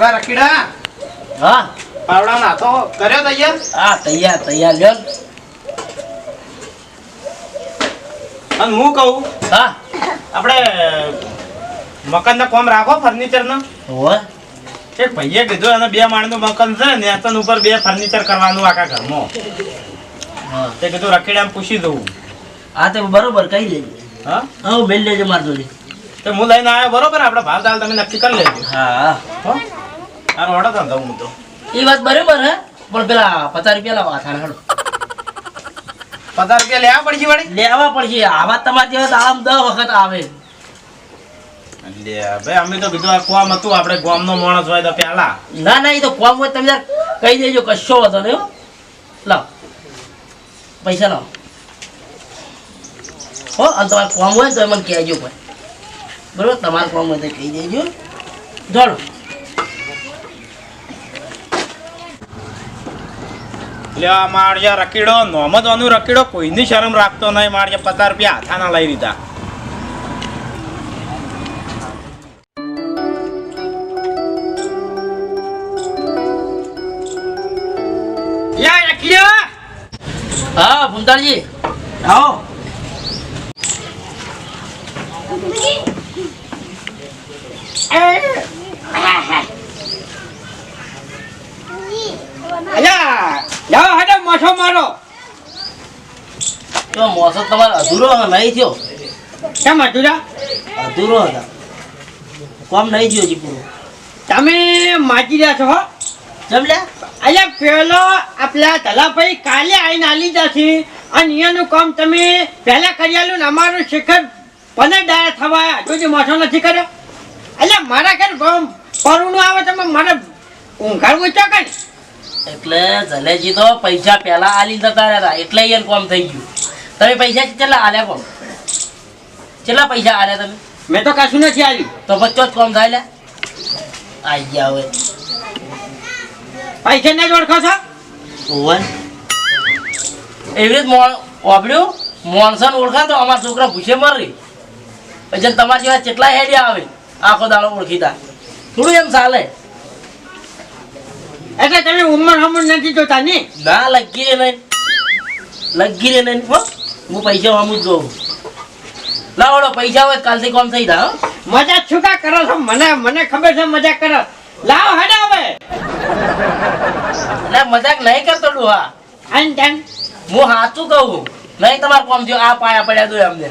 અરે રખીડા. હા? પાવડા નાખો કર્યો તૈયાર? હા તૈયાર તૈયાર. લ્યો. અને હું કહું હા? આપણે મકાનના કોમ રાખો ફર્નિચરના ના એક ભાઈએ કીધું અને બે માળનું મકાન છે ને એતન ઉપર બે ફર્નિચર કરવાનું આખા ઘરમાં. હા. તે કીધું રખીડા પૂછી દઉં. હા તે બરોબર કહી દેજો હા? હા બેન લેજો મારજો તો હું લઈને આવ્યો બરોબર આપણે ભાવ તાલ તમે નક્કી કરી લેજો. હા. હો? તારો તો દઉં હું તો. એ વાત બરાબર હે? પણ પેલા પચાસ રૂપિયા લાવવા થાને હેડો. પચાસ રૂપિયા લેવા પડશે વળી? લેવા પડશે. આવા તમારી જેવા આમ દસ વખત આવે. ભાઈ અમે તો કીધું આ કોમ હતું આપણે ગામનો માણસ હોય તો પેલા. ના ના એ તો કોમ હોય તમે કહી દેજો કશો નહીં લાવ. પૈસા લાવ. હો અને તમારે કોમ હોય તો મને કહેજો કોઈ બરોબર? તમારે કોમ હોય તો કહી દેજો. જોડો. આ માળિયા રકીડો નોમદવાનું રકીડો કોઈની શરમ રાખતો નહીં માળિયા પચાસ રૂપિયા હાથાના લઈ લીધા. યા રકીડો હા ભૂમતાલજી આવો. અલ્યા જાઓ મારો. તો મોસમ તમારો અધૂરો નહીં થયો. કેમ અધૂરા? અધૂરો હતા. કોમ નહીં થયો પૂરો. તમે માજી રહ્યા છો હો. અલ્યા પેલો આપલા ધલાભાઈ કાલે આવીને આલી જશે અને અહીંયાનું કામ તમે પહેલા કરી ને અમારું શિખર પંદર ડાયા થવા જોજે મોસો નથી કર્યો. અલ્યા મારા ઘર પરુણું આવે તમે મારે ઊંઘાડવું ચોકન એટલે જલેજી તો પૈસા પહેલા આલી જતા રહ્યા એટલે એને કોમ થઈ ગયું. તમે પૈસા કેટલા આલ્યા કોમ? કેટલા પૈસા આલ્યા તમે? મેં તો કશું નથી આલ્યું. તો બચ્ચો જ કોમ થાય આઈ ગયા હવે. પૈસા ને જ ઓળખો છો? ઓવન એવી રીત મોણ ઓબડ્યું મોણસન ઓળખા તો અમારા છોકરા ભૂસે મરી. પછી તમારા જેવા કેટલા હેડિયા આવે? આખો દાડો ઓળખીતા. થોડું એમ ચાલે. એટલે તમે ઉંમર હમર નથી જોતા ને? ના લગી રે નહીં. લગી રે નહીં. હો પૈસા વામું જ જોઉં. લાવડો પૈસા હોય કાલથી કોમ થઈ જાય મજા છૂટા કરો છો? મને મને ખબર છે મજાક કરો. લાવો હડે હવે. એટલે મજાક નહીં કરતો ડુહા. આન ટાઈમ હું સાચું કહું. નહીં તમારે કોમ થયો આ પાયા પડ્યા દો અમને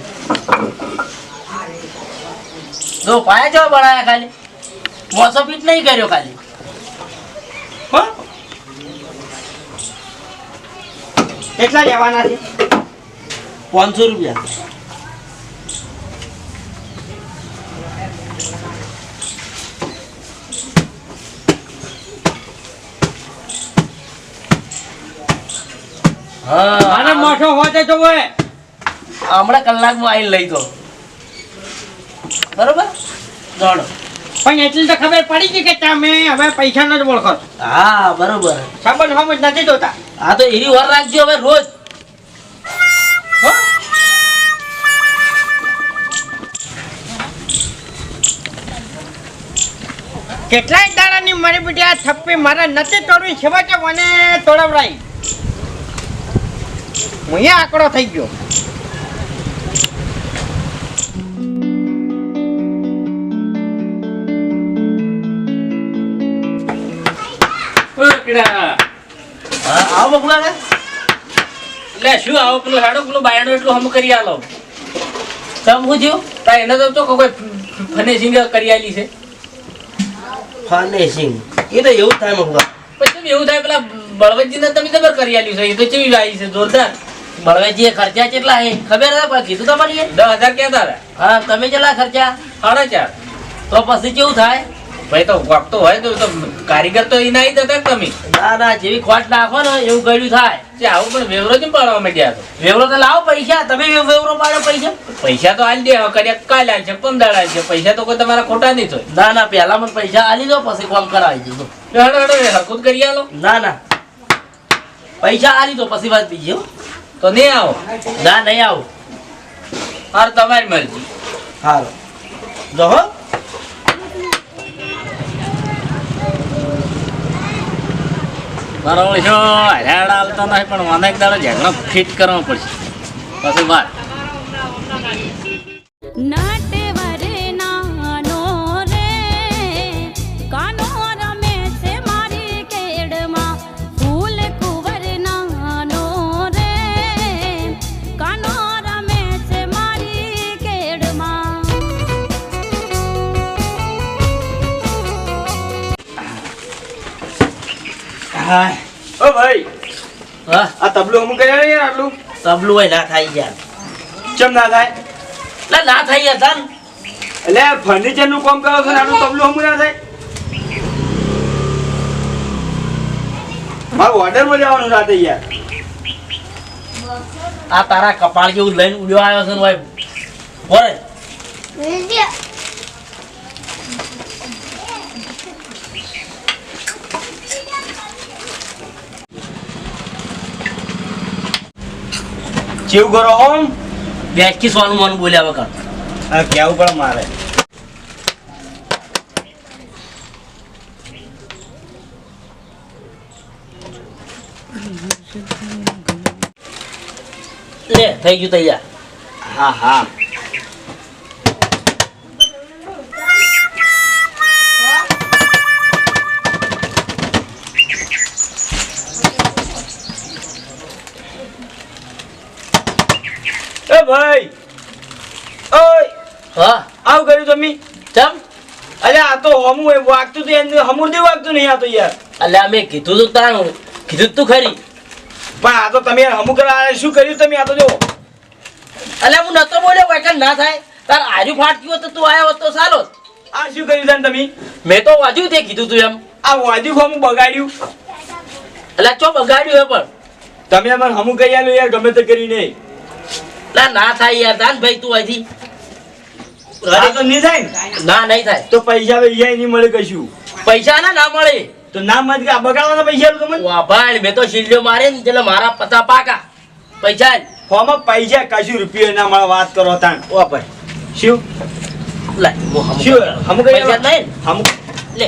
જો પાયા જેવા બનાયા ખાલી. મોસો ફીટ નહીં કર્યો ખાલી. કેટલા લેવાના છે? પાંચસો રૂપિયા. હા મોટો હોતે તો હોય. હમણાં કલાકમાં આવીને લઈ દો બરોબર? દોડો. પણ એટલી તો ખબર પડી ગઈ કે તમે હવે પૈસા જ ઓળખો હા બરોબર. સંબંધ સમજ નથી જોતા. હા તો એવી વાર રાખજો હવે રોજ. કેટલાય દાડાની મારી બેટી આ થપ્પી મારે નથી તોડવી છેવટે મને તોડવડાઈ હું આંકડો થઈ ગયો. આવો ને એટલે શું આવો પેલું હેડો? પેલું બાયણો એટલું હમ કરી આલો. તમ હું થયું? તા એને તો તો કોઈ ફિનિશિંગ કરી આલી છે. ફાનેસિંગ. એ તો એવું થાય મગવા. પછી એવું થાય? પેલા બળવંતજી ને તમે કરી આલ્યું છે. એ તો ચેવી આવી છે? જોરદાર. બળવેજી ખર્ચા કેટલા હે ખબર હે પણ કીધું તમારી દસ હજાર કહેતા હતા. હા તમે કેટલા ખર્ચા? સાડા ચાર. તો પછી કેવું થાય? ભાઈ તો વાગતો હોય તો કારીગર તો એ નહીં જતા તમે. ના ના જેવી ખોટ નાખો ને એવું ગયું થાય. જે આવું પણ વેવરો જ પાડવા માંડ્યા તો વેવરો તો લાવો પૈસા તમે વેવરો પાડો પૈસા. પૈસા તો આલી દે હવે કર્યા કાલે આલશે પંદર આલશે. પૈસા તો કોઈ તમારા ખોટા નહીં થાય. ના ના પહેલા મને પૈસા આલી દો પછી કોલ કરાવી દીધો હડો હડો એ કરી આલો. ના ના. પૈસા આલી દો પછી વાત બીજી તો નહીં આવો? ના નહીં આવો. હાર તમારી મરજી. હાલો. જો હો. બરોબર છો હેડ હાલતો નહીં, પણ મને એક દાડો ઝઘડો ફિટ કરવો પડશે. પછી વાત. નટવર આ તબલું હમું કર્યા યાર આટલું તબલું હોય ના થાય યાર ચમ ના થાય એટલે ના થાય યાર તાન એટલે ફર્નિચરનું કામ કરો છો ને આટલું તબલું હમું ના થાય મારું ઓર્ડરમાં જવાનું રાતે યાર આ તારા કપાળ જેવું લઈને ઉડ્યો આવ્યો છે ને ભાઈ બોલે ચેવું કરો ઓમ બેસકી સોનું મન બોલ્યા વગર. આ કેવું પણ મારે? લે થઈ ગયું તૈયાર. હા હા. ભાઈ. ઓય. હા. આવું કર્યું તમે? ચમ? અરે આ તો હમું એ વાગતું તું એમ હમુર નહીં વાગતું નહીં આ તો યાર. અલ્યા અમે કીધું તું તારું. કીધું તું ખરી. પણ આ તો તમે હમું કરવા શું કર્યું તમે? આ તો જો. એટલે હું નતો બોલ્યો કોઈ ના થાય. તાર આર્યું ફાટક્યું હતું તો તું આવ્યો હોત તો સારો આ શું કર્યું તને તમે? મેં તો વાજુ તે કીધું તું એમ. આ વાજુ હમું બગાડ્યું? એટલે ચો બગાડ્યું હે પણ? તમે અમાર હમું કહી આલ્યું યાર ગમે તે કરીને એટલે ના થાય યાર તાન ભાઈ તું અહીંથી તો ના? નહીં થાય. તો પૈસા પૈસા નહીં મળે કશું. પૈસા ના ના મળે. તો ના મત બગાડવાના પૈસા તમને વાભાણ મેં તો શીલ્યો મારે ને એટલે મારા પતા પાકા. પૈસા. ફોમાં પૈસા કશું રૂપિયા ના મળે વાત કરો તાણ. વાપર શું? લે હમું શું. કહી પૈસા નહીં? લે.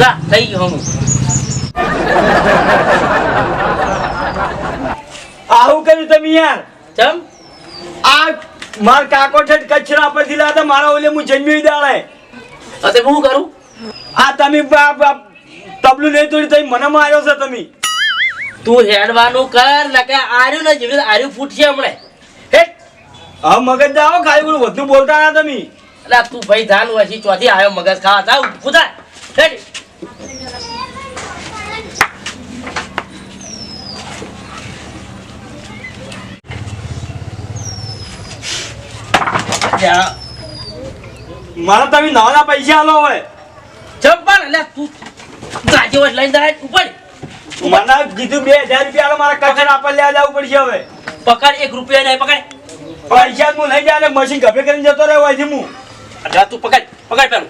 જા થઈ ગયું હમું. આવું કર્યું તમે યાર. ચમ? આ માર કાકો ઠેઠ કચરા પરથી લાતા મારા ઓલે હું જન્મી દાડે અતે હું કરું? આ તમે તબલું નહીં તોડી તમે મને માર્યો છે તમે. તું હેડવાનું કર નકે આર્યું ને જેવી રીતે આર્યું ફૂટશે હમણે. હે? હવે મગજ જાઓ ખાલી બધું વધુ બોલતા ના તમે. એટલે તું ભાઈ ધાન પછી ચોથી આવ્યો મગજ ખાવા. જાવ ફૂટા હેટ મારા તમે નવાના પૈસા આલો હોય ચંપણ એટલે તું ગાજી વચ લઈને જાય ઉપર. મને કીધું બે હજાર રૂપિયા મારા કચરા પર લેવા જવું પડશે હવે. પકડ એક રૂપિયા નહીં પકડ. પૈસા હું લઈ જાય મશીન ગભે કરીને જતો રહ્યો હોય હું. તું પકડ પકડ પેલું.